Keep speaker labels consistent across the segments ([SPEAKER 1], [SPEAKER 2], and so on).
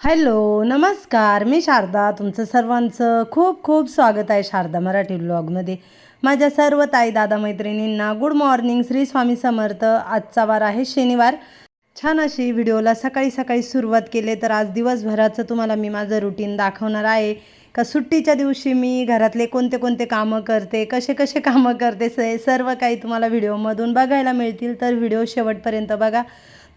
[SPEAKER 1] Hello नमस्कार. मी शारदा तुमचं सर्वांचं खूप खूप स्वागत आहे शारदा मराठी ब्लॉगमध्ये माझ्या सर्व ताई दादा मैत्रिणींना गुड मॉर्निंग श्री स्वामी समर्थ. आजचा वार आहे शनिवार. छान अशी व्हिडिओला सकाळी सकाळी सुरुवात केली तर आज दिवसभराचं तुम्हाला मी माझं रुटीन दाखवणार आहे. का सुट्टीच्या दिवशी मी घरातले कोणते कोणते कामं करते कसे कसे कामं करते स सर्व काही तुम्हाला व्हिडिओमधून बघायला मिळतील. तर व्हिडिओ शेवटपर्यंत बघा.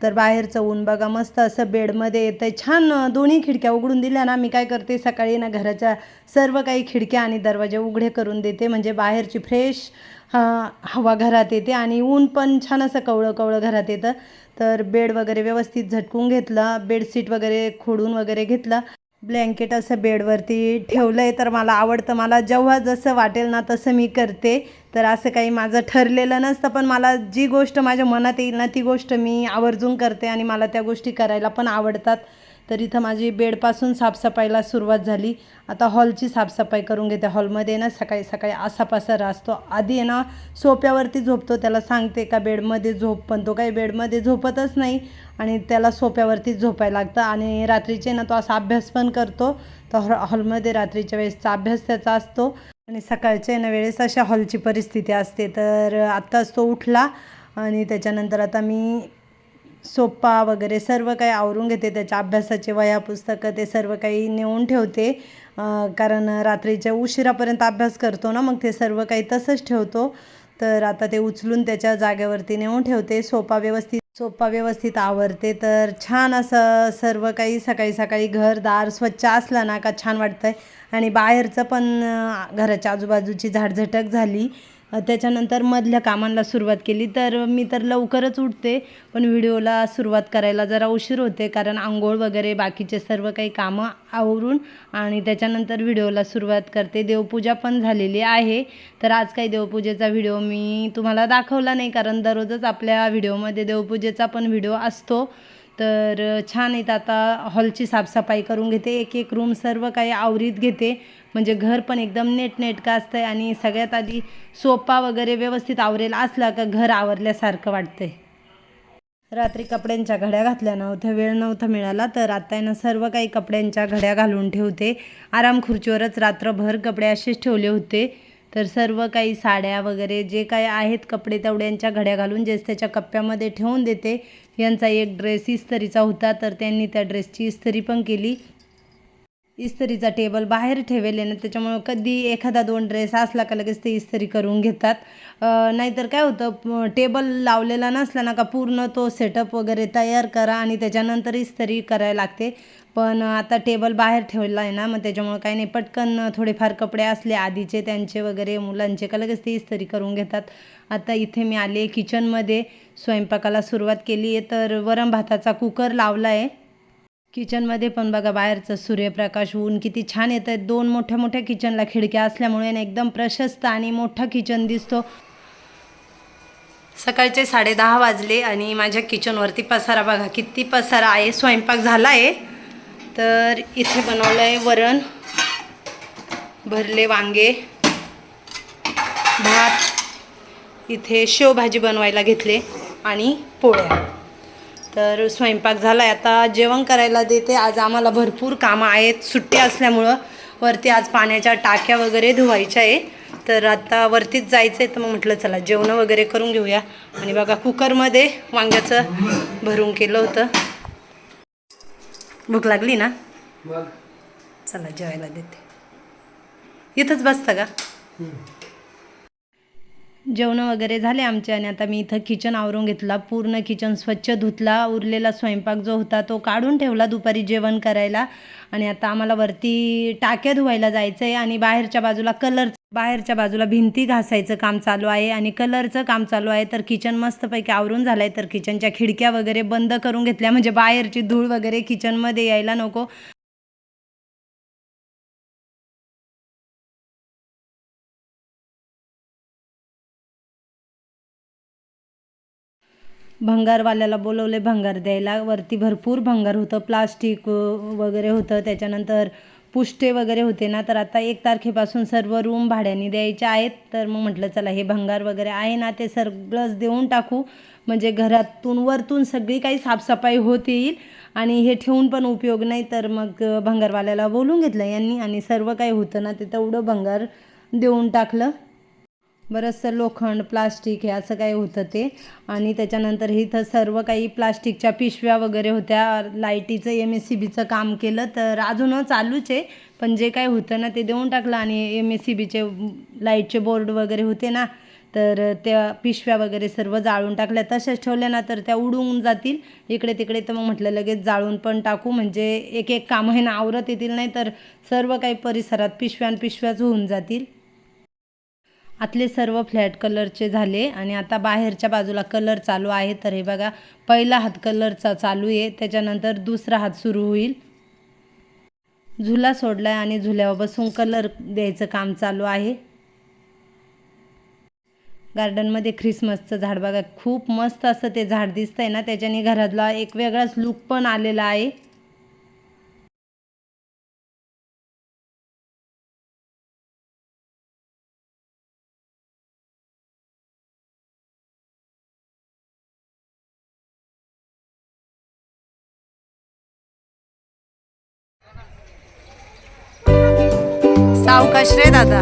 [SPEAKER 1] तर बाहेरचं ऊन बघा मस्त असं बेडमध्ये येतं आहे छान दोन्ही खिडक्या उघडून दिल्या ना मी काय करते सकाळी ना घराच्या सर्व काही खिडक्या आणि दरवाजे उघडे करून देते. म्हणजे बाहेरची फ्रेश हवा घरात येते आणि ऊन पण छान असं कवळं कवळं घरात येतं. तर बेड वगैरे व्यवस्थित झटकून घेतला बेडशीट वगैरे खोडून वगैरे घेतला. ब्लँकेट असं बेडवरती ठेवलं आहे तर मला आवडतं. मला जेव्हा जसं वाटेल ना तसं मी करते. तर असं काही माझं ठरलेलं नसतं पण मला जी गोष्ट माझ्या मनात येईल ना ती गोष्ट मी आवर्जून करते आणि मला त्या गोष्टी करायला पण आवडतात. तर इथं माझी बेडपासून साफसफाईला सुरुवात झाली. आता हॉलची साफसफाई करून घेते. हॉलमध्ये ना सकाळी सकाळी असा असतो आधी आहे ना सोप्यावरती झोपतो. त्याला सांगते का बेडमध्ये झोप पण तो काही बेडमध्ये झोपतच नाही आणि त्याला सोप्यावरतीच झोपायला लागतं. आणि रात्रीचे ना तो असा अभ्यास पण करतो. तर हॉ हॉलमध्ये रात्रीच्या वेळेसचा अभ्यास त्याचा असतो. आणि सकाळच्या ना वेळेस अशा हॉलची परिस्थिती असते. तर आत्ताच तो उठला आणि त्याच्यानंतर आता मी सोप्पा वगैरे सर्व काही आवरून घेते त्याच्या अभ्यासाचे वया पुस्तकं ते सर्व काही नेऊन ठेवते. कारण रात्रीच्या उशिरापर्यंत अभ्यास करतो ना मग ते सर्व काही तसंच ठेवतो. तर आता ते उचलून त्याच्या जागेवरती नेऊन ठेवते. सोपा व्यवस्थित सोपा व्यवस्थित आवरते. तर छान असं सर्व काही सकाळी सकाळी घर दार स्वच्छ असला ना का छान वाटतं आहे आणि बाहेरचं पण घराच्या आजूबाजूची झाडझटक झाली. त्याच्यानंतर मधल्या कामांना सुरुवात केली. तर मी तर लवकरच उठते पण व्हिडिओला सुरुवात करायला जरा उशीर होते कारण आंघोळ वगैरे बाकीचे सर्व काही कामं आवरून आणि त्याच्यानंतर व्हिडिओला सुरुवात करते. देवपूजा पण झालेली आहे. तर आज काही देवपूजेचा व्हिडिओ मी तुम्हाला दाखवला नाही कारण दररोजच आपल्या व्हिडिओमध्ये देवपूजेचा पण व्हिडिओ असतो. तर छान येत आता हॉलची साफसफाई करून घेते. एक एक रूम सर्व काही आवरीत घेते. म्हणजे घर पण एकदम नेटनेटकं असतं आहे आणि सगळ्यात आधी सोपा वगैरे व्यवस्थित आवरेल असला का घर आवरल्यासारखं वाटतंय. रात्री कपड्यांच्या घड्या घातल्या नव्हत्या वेळ नव्हता मिळाला तर आता आहे ना सर्व काही कपड्यांच्या घड्या घालून ठेवते. आराम खुर्चीवरच रात्रभर कपडे असेच ठेवले होते. तर सर्व काही साड्या वगैरे जे काही आहेत कपडे तेवढ्यांच्या घड्या घालून जेच त्याच्या कप्प्यामध्ये ठेवून देते. यांचा एक ड्रेस इस्तरीचा होता तर त्यांनी त्या ड्रेसची इस्तरी पण केली. इस्तरीचा टेबल बाहेर ठेवले ना त्याच्यामुळं कधी एखादा दोन ड्रेस असला का लगेच ते इस्तरी करून घेतात. नाहीतर काय होतं टेबल लावलेला नसला ना का पूर्ण तो सेटअप वगैरे तयार करा आणि त्याच्यानंतर इस्त्री करायला लागते. पण आता टेबल बाहेर ठेवला आहे ना मग त्याच्यामुळं काही नाही. पटकन थोडेफार कपडे असले आधीचे त्यांचे वगैरे मुलांचे का लगेच ते इस्त्री करून घेतात. आता इथे मी आले किचनमध्ये स्वयंपाकाला सुरुवात केली आहे तर वरम भाताचा कुकर लावला आहे किचनमध्ये पण बघा बाहेरचं सूर्यप्रकाश ऊन किती छान येत आहेत दोन मोठ्या मोठ्या किचनला खिडक्या असल्यामुळे ना एकदम प्रशस्त आणि मोठा किचन दिसतो. सकाळचे साडे दहा वाजले आणि माझ्या किचनवरती पसारा बघा किती पसारा आहे. स्वयंपाक झाला आहे तर इथे बनवलं आहे वरण भरले वांगे भात इथे शेवभाजी बनवायला घेतले आणि पोळ्या. तर स्वयंपाक झाला आहे आता जेवण करायला देते. आज आम्हाला भरपूर कामं आहेत. सुट्टी असल्यामुळं वरती आज पाण्याच्या टाक्या वगैरे धुवायच्या आहे. तर आता वरतीच जायचं आहे तर मग म्हटलं चला जेवणं वगैरे करून घेऊया. आणि बघा कुकरमध्ये वांग्याचं भरून केलं होतं. भूक लागली ना? चला जेवायला देते. इथंच बसता का? जेवणं वगैरे झाले आमचे आणि आता मी इथं किचन आवरून घेतला. पूर्ण किचन स्वच्छ धुतला. उरलेला स्वयंपाक जो होता तो काढून ठेवला दुपारी जेवण करायला. आणि आता आम्हाला वरती टाक्या धुवायला जायचं आहे आणि बाहेरच्या बाजूला कलर बाहेरच्या बाजूला भिंती घासायचं काम चालू आहे आणि कलरचं काम चालू आहे तर किचन मस्तपैकी आवरून झालं आहे तर किचनच्या खिडक्या वगैरे बंद करून घेतल्या म्हणजे बाहेरची धूळ वगैरे किचनमध्ये यायला नको. भंगारवाल्याला बोलवले भंगार द्यायला. वरती भरपूर भंगार होतं प्लास्टिक वगैरे होतं. त्याच्यानंतर पुष्टे वगैरे होते ना तर आता एक तारखेपासून सर्व रूम भाड्याने द्यायचे आहेत. तर मग म्हटलं चला हे भंगार वगैरे आहे ना ते सगळंच देऊन टाकू. म्हणजे घरातून वरतून सगळी काही साफसफाई होत येईल. आणि हे ठेवून पण उपयोग नाही तर मग भंगारवाल्याला बोलून घेतलं यांनी. आणि सर्व काही होतं ना ते तेवढं भंगार देऊन टाकलं. बरंचसं लोखंड प्लास्टिक हे असं काही होतं ते. आणि त्याच्यानंतर इथं सर्व काही प्लास्टिकच्या पिशव्या वगैरे होत्या. लाईटीचं एम एस सी बीचं काम केलं तर अजूनच चालूच आहे. पण जे काही होतं ना ते देऊन टाकलं आणि एम एस सी बीचे लाईटचे बोर्ड वगैरे होते ना तर त्या पिशव्या वगैरे सर्व जाळून टाकल्या. तशाच ठेवल्या ना तर त्या उडून जातील. इकडे तिकडे तर मग म्हटलं लगेच जाळून पण टाकू. म्हणजे एक एक कामं आहे ना आवरत येतील नाही तर सर्व काही परिसरात पिशव्यान पिशव्याच होऊन जातील. आतले सर्व फ्लॅट कलरचे झाले आणि आता बाहेरच्या बाजूला कलर चालू आहे. तर हे बघा पहिला हात कलरचा चालू आहे. त्याच्यानंतर दुसरा हात सुरू होईल. झुला सोडलाय आणि झुल्यावर बसून कलर द्यायचं काम चालू आहे. गार्डनमध्ये ख्रिसमसचं झाड बघा खूप मस्त असं ते झाड दिसतंय ना त्याच्याने घरातला एक वेगळाच लुक पण आलेला आहे. सावकाश रे दादा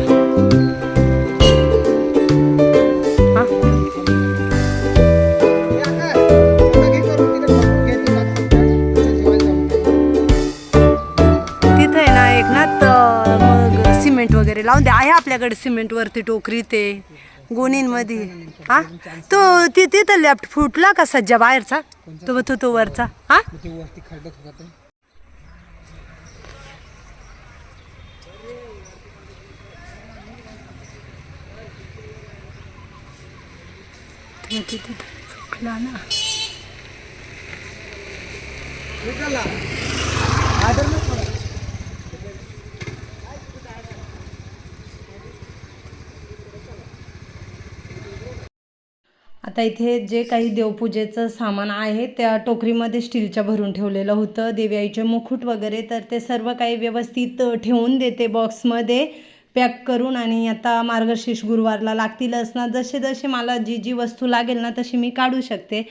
[SPEAKER 1] तिथं आहे ना एक ना सिमेंट वगैरे लावून द्या आहे आपल्याकडे सिमेंट वरती टोकरी ते गोणींमध्ये. हा? तो तिथे तिथं लेफ्ट फुटला का सज्जा बाहेरचा? तो तो तो वरचा. हा? तो तिथे ना आता इथे जे काही देवपूजेचं सामान आहे त्या टोकरीमध्ये स्टीलच्या भरून ठेवलेलं होतं. देवी आईचे मुकुट वगैरे तर ते सर्व काही व्यवस्थित ठेवून देते बॉक्समध्ये पॅक करून आणि आता मार्गशीर्ष गुरुवारला लागतीलच ना जसे जसे मला जी जी वस्तू लागेल ना तशी मी काढू शकते.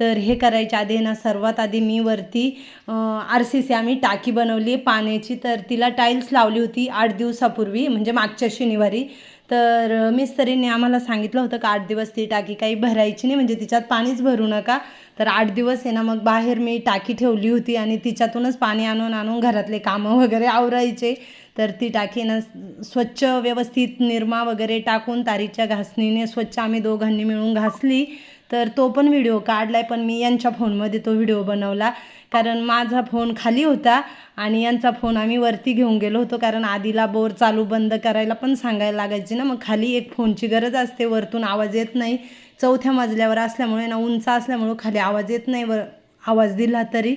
[SPEAKER 1] तर हे करायच्या आधी ना सर्वात आधी मी वरती आर सी सी आम्ही टाकी बनवली पाण्याची. तर तिला टाईल्स लावली होती आठ दिवसापूर्वी म्हणजे मागच्या शनिवारी. तर मिस्तरीने आम्हाला सांगितलं होतं का आठ दिवस ती टाकी काही भरायची नाही म्हणजे तिच्यात पाणीच भरू नका. तर आठ दिवस आहे ना मग बाहेर मी टाकी ठेवली होती आणि तिच्यातूनच पाणी आणून आणून घरातले कामं वगैरे आवरायचे. तर ती टाकीनं स्वच्छ व्यवस्थित निरमा वगैरे टाकून तारीच्या घासणीने स्वच्छ आम्ही दोघांनी मिळून घासली. तर तो पण व्हिडिओ काढलाय पण मी यांच्या फोनमध्ये तो व्हिडिओ बनवला. कारण माझा फोन खाली होता आणि यांचा फोन आम्ही वरती घेऊन गेलो होतो. कारण आधीला बोर चालू बंद करायला पण सांगायला लागायची ना. मग खाली एक फोनची गरज असते वरतून आवाज येत नाही. चौथ्या मजल्यावर असल्यामुळे ना उंच असल्यामुळं खाली आवाज येत नाही वर आवाज दिला तरी.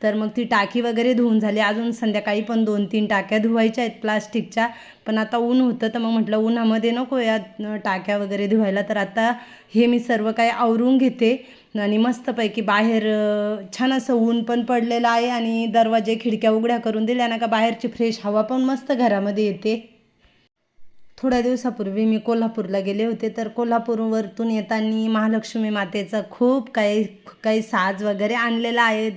[SPEAKER 1] तर मग ती टाकी वगैरे धुवून झाली. अजून संध्याकाळी पण दोन तीन टाक्या धुवायच्या आहेत प्लास्टिकच्या. पण आता ऊन होतं तर मग म्हटलं उन्हामध्ये नको या टाक्या वगैरे धुवायला. तर आता हे मी सर्व काही आवरून घेते. आणि मस्तपैकी बाहेर छान असं ऊन पण पडलेलं आहे आणि दरवाजे खिडक्या उघड्या करून दिल्या ना का बाहेरची फ्रेश हवा पण मस्त घरामध्ये येते. थोड्या दिवसापूर्वी मी कोल्हापूरला गेले होते. तर कोल्हापूरवरतून येताना महालक्ष्मी मातेचा खूप काही काही साज वगैरे आणलेला आहे.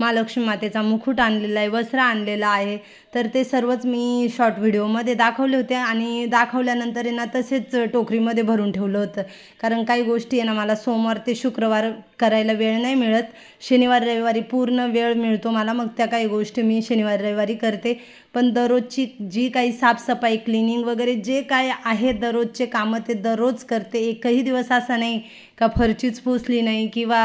[SPEAKER 1] महालक्ष्मी मातेचा मुकुट आणलेला आहे वस्त्र आणलेलं आहे. तर ते सर्वच मी शॉर्ट व्हिडिओमध्ये दाखवले होते आणि दाखवल्यानंतर आहे ना तसेच टोकरीमध्ये भरून ठेवलं होतं. कारण काही गोष्टी आहे ना मला सोमवार ते शुक्रवार करायला वेळ नाही मिळत. शनिवार रविवारी पूर्ण वेळ मिळतो मला मग त्या काही गोष्टी मी शनिवार रविवारी करते. पण दररोजची जी काही साफसफाई क्लिनिंग वगैरे जे काय आहे दररोजचे कामं ते दररोज करते. एकही दिवस असा नाही का फरचीच पुसली नाही किंवा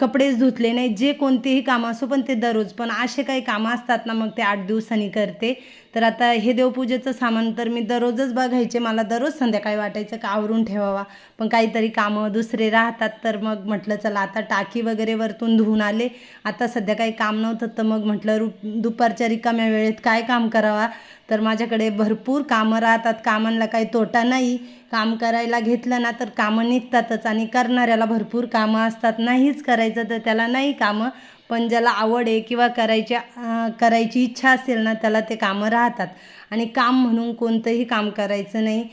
[SPEAKER 1] कपडेच धुतले नाही जे कोणतेही कामं असो पण ते दररोज. पण असे काही कामं असतात ना मग ते आठ दिवसांनी करते. तर आता हे देवपूजेचं सामान तर मी दररोजच बघायचे. मला दररोज संध्याकाळी वाटायचं का आवरून ठेवावा. पण काहीतरी कामं दुसरे राहतात तर मग म्हटलं चला आता टाकी वगैरे वरतून धुवून आले. आता सध्या काही काम नव्हतं तर मग म्हटलं रु दुपारच्या रिकाम्या वेळेत काय काम करावा? तर माझ्याकडे भरपूर कामं राहतात. कामांना काही तोटा नाही. काम करायला घेतलं ना तर कामं निघतातच आणि करणाऱ्याला भरपूर कामं असतात. नाहीच करायचं तर त्याला नाही कामं पण ज्याला आवड आहे किंवा करायच्या करायची इच्छा असेल ना त्याला ते कामं राहतात. आणि काम म्हणून कोणतंही काम करायचं नाही.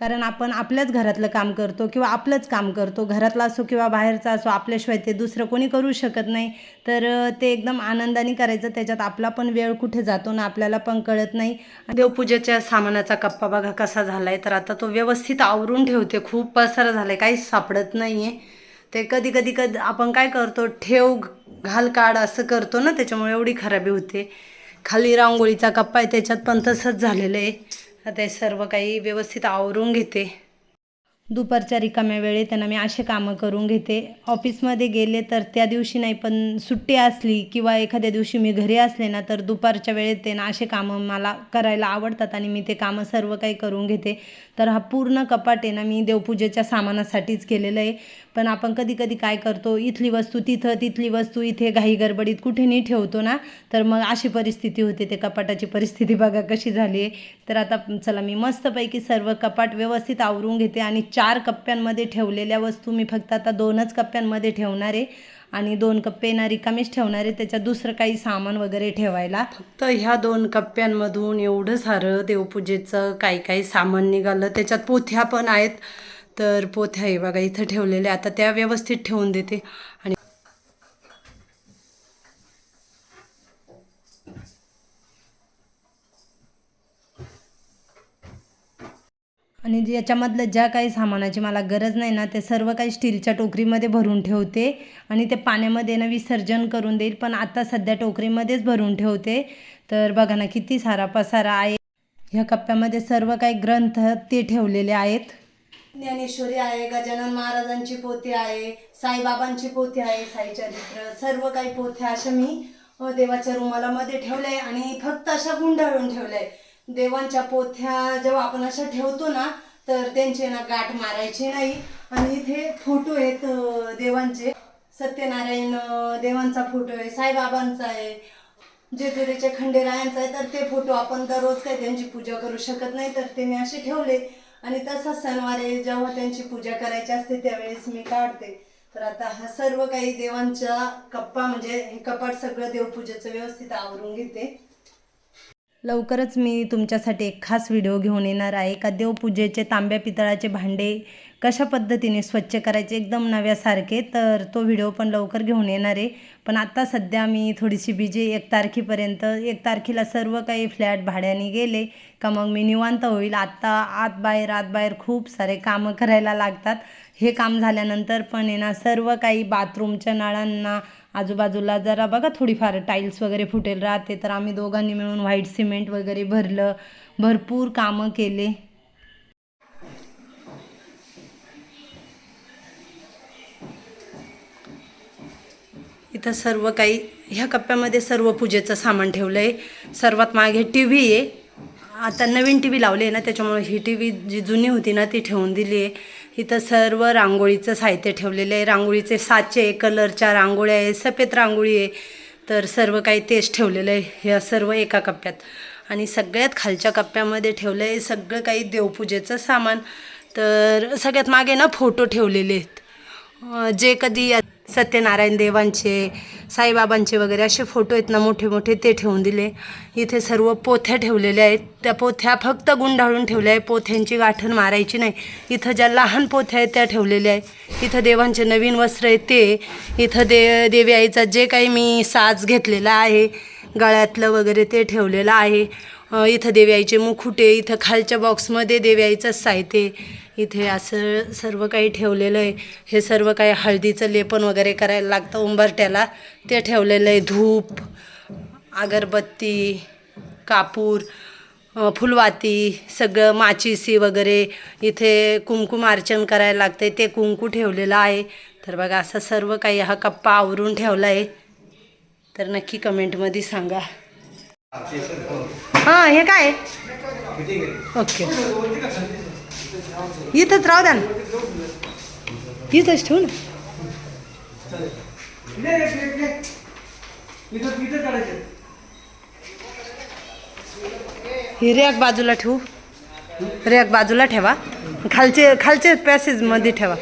[SPEAKER 1] कारण आपण आपल्याच घरातलं काम करतो किंवा आपलंच काम करतो. घरातला असो किंवा बाहेरचा असो आपल्याशिवाय ते दुसरं कोणी करू शकत नाही. तर ते एकदम आनंदाने करायचं. त्याच्यात आपला पण वेळ कुठे जातो ना आपल्याला पण कळत नाही. देवपूजेच्या सामानाचा कप्पा बघा कसा झाला आहे तर आता तो व्यवस्थित आवरून ठेवते. खूप पसारा झाला आहे काहीच सापडत नाही आहे ते कधी कधी कधी आपण काय करतो ठेव घाल काढ असं करतो ना त्याच्यामुळे एवढी खराबी होते. खाली रांगोळीचा कप्पा आहे. त्याच्यात पण तसंच झालेलं आहे. आता हे सर्व काही व्यवस्थित आवरून घेते. दुपारच्या रिकाम्या वेळेत त्यांना मी असे कामं करून घेते. ऑफिसमध्ये गेले तर त्या दिवशी नाही पण सुट्टी असली किंवा एखाद्या दिवशी मी घरी असले ना तर दुपारच्या वेळेत ते ना असे कामं मला करायला आवडतात आणि मी ते कामं सर्व काही करून घेते. तर हा पूर्ण कपाट आहे ना मी देवपूजेच्या सामानासाठीच केलेलं आहे. पण आपण कधी कधी काय करतो इथली वस्तू तिथं तिथली वस्तू इथे घाई गडबडीत कुठे नाही ठेवतो ना तर मग अशी परिस्थिती होते. ते कपाटाची परिस्थिती बघा कशी झाली. आहे तर आता चला मी मस्तपैकी सर्व कपाट व्यवस्थित आवरून घेते आणि चार कप्प्यांमध्ये ठेवलेल्या वस्तू मी फक्त आता दोनच कप्प्यांमध्ये ठेवणार आहे. आणि दोन कप्पे ना रिकामीच ठेवणार आहे. त्याच्यात दुसरं काही सामान वगैरे ठेवायला. फक्त ह्या दोन कप्प्यांमधून एवढं सारं देवपूजेचं काही काही सामान निघालं. त्याच्यात पोथ्या पण आहेत. तर पोथ्या आहे बघा इथं ठेवलेल्या आता त्या व्यवस्थित ठेवून देते. आणि आणि जे याच्यामधलं ज्या काही सामानाची मला गरज नाही ना ते सर्व काही स्टीलच्या टोकरीमध्ये भरून ठेवते. आणि ते पाण्यामध्ये ना विसर्जन करून देईल पण आता सध्या टोकरीमध्येच भरून ठेवते. तर बघा ना किती सारा पसारा आहे. ह्या कप्प्यामध्ये सर्व काही ग्रंथ ते ठेवलेले आहेत. ज्ञानेश्वरी आहे गजानन महाराजांची पोथी आहे साईबाबांची पोथी आहे साई चरित्र सर्व काही पोथ्या अशा मी देवाच्या रुमालामध्ये ठेवल्या आहे आणि फक्त अशा गुंडाळून ठेवल्या. आहे देवांच्या पोथ्या जेव्हा आपण अशा ठेवतो ना तर त्यांचे ना गाठ मारायची नाही. आणि इथे फोटो आहेत देवांचे. सत्यनारायण देवांचा फोटो आहे साईबाबांचा आहे. जेजुरीच्या खंडेरायांचा आहे तर ते फोटो आपण दररोज काही त्यांची पूजा करू शकत नाही तर ते मी असे ठेवले. आणि तसा सणवारे जेव्हा त्यांची पूजा करायची असते त्यावेळेस मी काढते. तर आता हा सर्व काही देवांच्या कप्पा म्हणजे हे कपाट सगळं देवपूजेचं व्यवस्थित आवरून घेते. लवकरच मी तुमच्यासाठी एक खास व्हिडिओ घेऊन येणार आहे. का देवपूजेचे तांब्या पितळाचे भांडे कशा पद्धतीने स्वच्छ करायचे एकदम नव्यासारखे तर तो व्हिडिओ पण लवकर घेऊन येणार आहे. पण आत्ता सध्या मी थोडीशी बिजी एक तारखेपर्यंत एक तारखेला सर्व काही फ्लॅट भाड्याने गेले का मग मी निवांत होईल. आत्ता आत बाहेर आत बाहेर खूप सारे कामं करायला लागतात. हे काम झाल्यानंतर पण आहे ना सर्व काही बाथरूमच्या नळांना आजूबाजूला जरा बघा थोडीफार टाईल्स वगैरे फुटेल राहते. तर आम्ही दोघांनी मिळून व्हाईट सिमेंट वगैरे भरलं भरपूर कामं केले. इथं सर्व काही ह्या कप्प्यामध्ये सर्व पूजेचं सामान ठेवलं आहे सर्वात मागे टी व्ही आहे. आता नवीन टी व्ही लावली आहे ना त्याच्यामुळे ही टी व्ही जी जुनी होती ना ती ठेवून दिली आहे. इथं सर्व रांगोळीचं साहित्य ठेवलेलं आहे. रांगोळीचे साचे कलरच्या रांगोळ्या आहे सफेद रांगोळी आहे. तर सर्व काही तेच ठेवलेलं आहे ह्या सर्व एका कप्प्यात. आणि सगळ्यात खालच्या कप्प्यामध्ये ठेवलं आहे सगळं काही देवपूजेचं सामान. तर सगळ्यात मागे ना फोटो ठेवलेले आहेत. जे कधी सत्यनारायण देवांचे साईबाबांचे वगैरे असे फोटो आहेत ना मोठे मोठे ते ठेवून दिले. इथे सर्व पोथ्या ठेवलेल्या आहेत. त्या पोथ्या फक्त गुंडाळून ठेवल्या आहे पोथ्यांची गाठण मारायची नाही. इथं ज्या लहान पोथ्या आहेत त्या ठेवलेल्या आहे इथं देवांचे नवीन वस्त्र आहेत ते. इथं दे देवी आईचा जे काही मी साज घेतलेला आहे गळ्यातलं वगैरे ते ठेवलेलं आहे. इथं देवी आईचे मुखुटे इथं खालच्या बॉक्समध्ये देवी आईचं साहित्य इथे असं सर्व काही ठेवलेलं आहे. हे सर्व काही हळदीचं लेपन वगैरे करायला लागतं उंबरट्याला ते ठेवलेलं आहे. धूप अगरबत्ती कापूर फुलवाती सगळं माचिसी वगैरे. इथे कुंकुम अर्चन करायला लागते ते कुंकू ठेवलेलं आहे. तर बघा असं सर्व काही हा कप्पा आवरून ठेवला आहे. तर नक्की कमेंटमध्ये सांगा. हां हे. काय? ओके. इथंच राहू द्या ना. इथंच ठेवू ना. ही रॅक बाजूला ठेवू. रॅक बाजूला ठेवा. खालचे खालचे पॅसेजमध्ये ठेवा.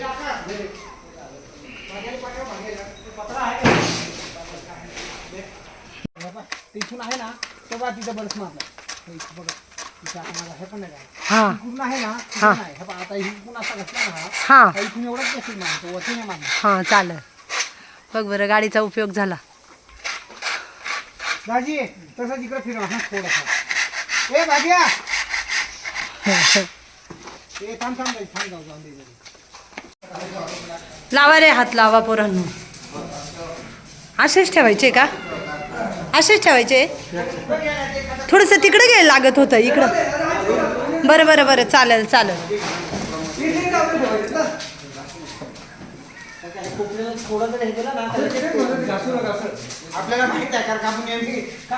[SPEAKER 2] तिथून आहे ना तेव्हा तिथं बरंच मारलं. बघा. हे
[SPEAKER 1] चालेल. बघ बरं गाडीचा उपयोग झाला.
[SPEAKER 2] दाजी तसंच इकडे फिरवा हा थोडंसं. ए भाग्या! ए थांब थांब दाजी, थांब जाऊ जाऊन दे जरा.
[SPEAKER 1] लावा रे हात लावा पोरांनो. असेच ठेवायचे का? असेच ठेवायचे थोडंसं तिकडे घ्यायला लागत होतं इकडं बरं बरं बरं चालेल चालेल
[SPEAKER 2] हे. आपल्याला माहीत आहे कारण आपण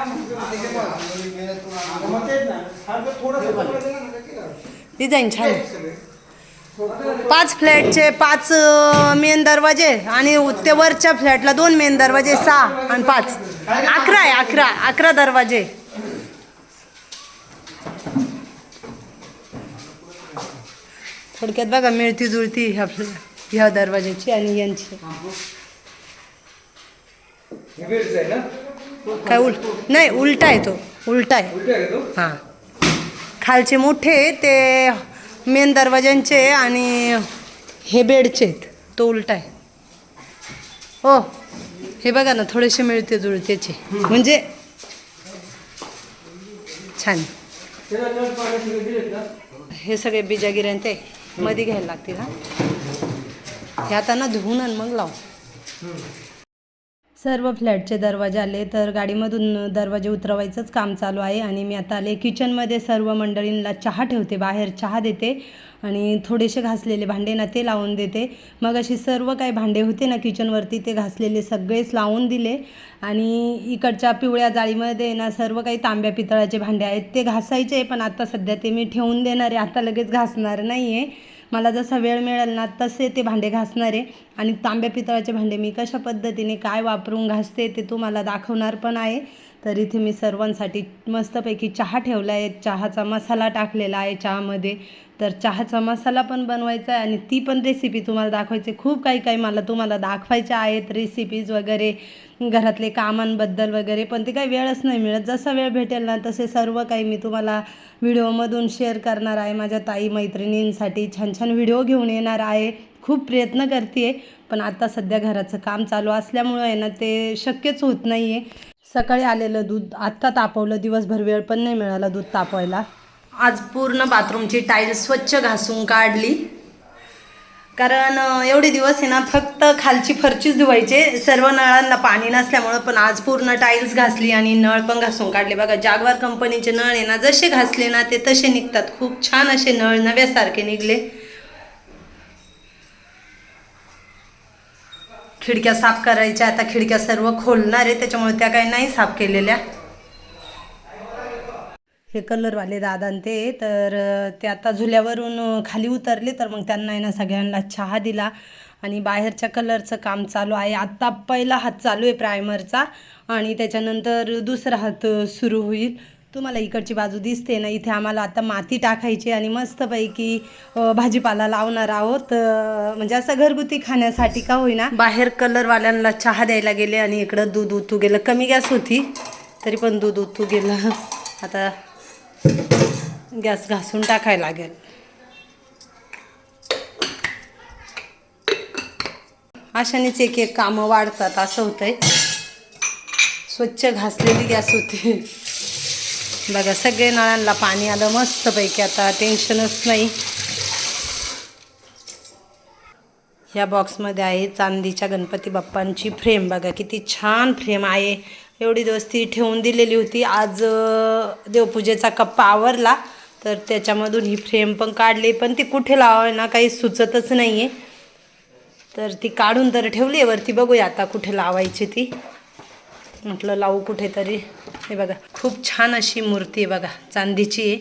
[SPEAKER 2] म्हणतो.
[SPEAKER 1] डिझाईन छान आहे. पाच फ्लॅटचे पाच मेन दरवाजे आणि ते वरच्या फ्लॅटला दोन मेन दरवाजे सहा आणि पाच. अकरा आहे अकरा अकरा दरवाजे. थोडक्यात बघा मिळती जुळती ह्या ह्या दरवाज्याची आणि यांची. काय उल नाही उलटा आहे तो उलटा आहे. हां. खालचे मोठे ते मेन दरवाज्यांचे आणि हे बेडचे आहेत. तो उलटा आहे. हो हे बघा ना थोडेसे मिळते जुळतेचे. म्हणजे छान. हे सगळे बिजागिऱ्यां ते मध्ये घ्यायला लागतील हा. हे आता ना धुवून आणि मग लाव. सर्व फ्लॅटचे दरवाजे आले तर गाडीमधून दरवाजे उतरवायचंच काम चालू आहे आणि मी आता आले किचनमध्ये. सर्व मंडळींना चहा ठेवते बाहेर चहा देते आणि थोडेसे घासलेले भांडे ना ते लावून देते. मग अशी सर्व काही भांडे होते ना किचनवरती ते घासलेले सगळेच लावून दिले. आणि इकडच्या पिवळ्या जाळीमध्ये ना सर्व काही तांब्या पितळाचे भांडे आहेत ते घासायचे पण आता सध्या ते मी ठेवून देणार आहे. आता लगेच घासणार नाही आहे मला जसा वेळ मिळेल ना तसे ते भांडे घासणार. आहे आणि तांब्या पितळाचे भांडे मी कशा पद्धतीने काय वापरून घासते ते तुम्हाला दाखवणार पण आहे. तर इथे मी सर्वांसाठी मस्तपैकी चहा ठेवला आहे चहाचा मसाला टाकलेला आहे चहामध्ये. तर चहाचा मसाला पण बनवायचा आहे आणि ती पण रेसिपी तुम्हाला दाखवायची. खूप काही काही मला तुम्हाला दाखवायच्या आहेत रेसिपीज वगैरे घरातले कामांबद्दल वगैरे पण ते काही वेळच नाही मिळत. जसा वेळ भेटेल ना तसे सर्व काही मी तुम्हाला व्हिडिओमधून शेअर करणार आहे. माझ्या ताई मैत्रिणींसाठी छान छान व्हिडिओ घेऊन येणार आहे. खूप प्रयत्न करते पण आता सध्या घराचं काम चालू असल्यामुळं आहे ना ते शक्यच होत नाही आहे सकाळी आलेलं दूध आत्ता तापवलं दिवसभर वेळ पण नाही मिळाला दूध तापवायला. आज पूर्ण बाथरूमची टाईल स्वच्छ घासून काढली. कारण एवढे दिवस आहे ना फक्त खालची फरचीच धुवायचे. सर्व नळांना पाणी नसल्यामुळं पण आज पूर्ण टाईल्स घासली आणि नळ पण घासून काढले. बघा जागवार कंपनीचे नळ आहे ना जसे घासले ना ते तसे निघतात. खूप छान असे नळ नव्यासारखे निघले. खिडक्या साफ करायच्या. आता खिडक्या सर्व खोलणार आहे त्याच्यामुळे त्या काही नाही साफ केलेल्या. हे कलरवाले दादा ते. तर ते आता झुल्यावरून खाली उतरले तर मग त्यांना आहे ना सगळ्यांना चहा दिला. आणि बाहेरच्या कलरचं काम चालू आहे. आत्ता पहिला हात चालू आहे प्रायमरचा. आणि त्याच्यानंतर दुसरा हात सुरू होईल. तुम्हाला इकडची बाजू दिसते ना इथे आम्हाला आता माती टाकायची आणि मस्तपैकी भाजीपाला लावणार आहोत. म्हणजे असं घरगुती खाण्यासाठी का होईना. बाहेर कलरवाल्यांना चहा द्यायला गेले आणि इकडं दूध उतू गेलं. कमी गॅस होती तरी पण दूध उतू गेलं. आता गॅस घासून टाकायला लागेल. अशानेच एक एक कामं वाढतात असं होतंय. स्वच्छ घासलेली गॅस होती. बघा सगळे नळांना पाणी आलं मस्तपैकी आता टेन्शनच नाही. ह्या बॉक्समध्ये आहे चांदीच्या गणपती बाप्पांची फ्रेम बघा किती छान फ्रेम आहे. एवढी दिवस ती ठेवून दिलेली होती. आज देवपूजेचा कप्पा आवरला तर त्याच्यामधून ही फ्रेम पण काढली. पण ती कुठे लावावी ना काही सुचतच नाही आहे तर ती काढून तर ठेवली आहे वरती. बघूया आता कुठे लावायची ती. म्हटलं लावू कुठेतरी. हे बघा खूप छान अशी मूर्ती आहे बघा चांदीची आहे.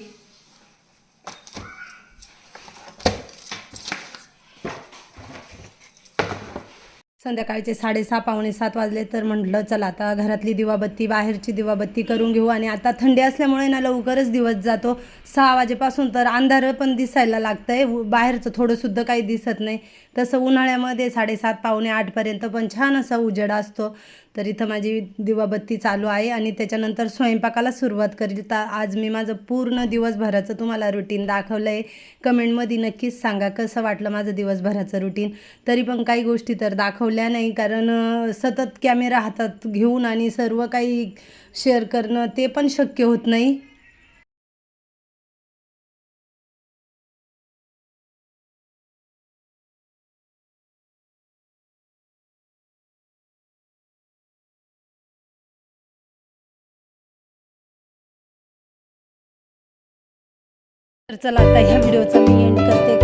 [SPEAKER 1] संध्याकाळचे साडेसहा पावणे सात वाजले तर म्हटलं चला आता घरातली दिवाबत्ती बाहेरची दिवाबत्ती करून घेऊ. आणि आता थंडी असल्यामुळे ना लवकरच दिवस जातो. सहा वाजेपासून तर अंधार पण दिसायला लागतं आहे बाहेरचं थोडंसुद्धा काही दिसत नाही. तसं उन्हाळ्यामध्ये साडेसात पावणे आठपर्यंत पण छान असा उजेड असतो. तर इथं माझी दिवाबत्ती चालू आहे आणि त्याच्यानंतर स्वयंपाकाला सुरुवात करील तर आज मी माझं पूर्ण दिवसभराचं तुम्हाला रुटीन दाखवलं आहे कमेंटमध्ये नक्कीच सांगा कसं वाटलं माझं दिवसभराचं रुटीन तरी पण काही गोष्टी तर दाखवल्या नाही कारण सतत कॅमेरा हातात घेऊन आणि सर्व काही शेअर करणं ते पण शक्य होत नाही. चला आता ह्या व्हिडिओचा मी एंड करते.